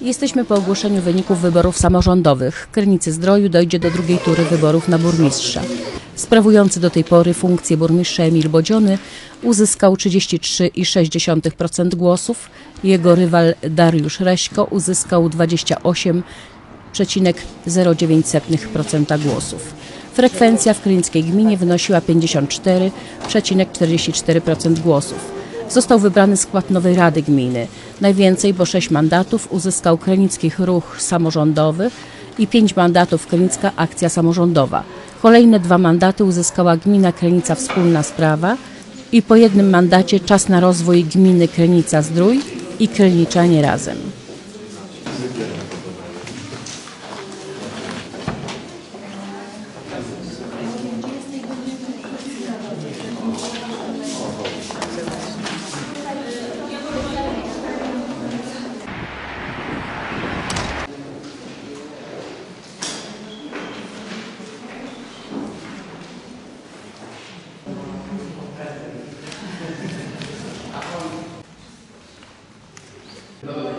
Jesteśmy po ogłoszeniu wyników wyborów samorządowych. Krynicy Zdroju dojdzie do drugiej tury wyborów na burmistrza. Sprawujący do tej pory funkcję burmistrza Emil Bodziony uzyskał 33,6% głosów. Jego rywal Dariusz Reśko uzyskał 28,09% głosów. Frekwencja w krynickiej gminie wynosiła 54,44% głosów. Został wybrany skład nowej Rady Gminy. Najwięcej, bo 6 mandatów uzyskał Krenickich Ruch Samorządowy i 5 mandatów Krenicka Akcja Samorządowa. Kolejne dwa mandaty uzyskała Gmina Krenica Wspólna Sprawa i po jednym mandacie Czas na rozwój Gminy Krenica Zdrój i Kreniczanie Razem. No.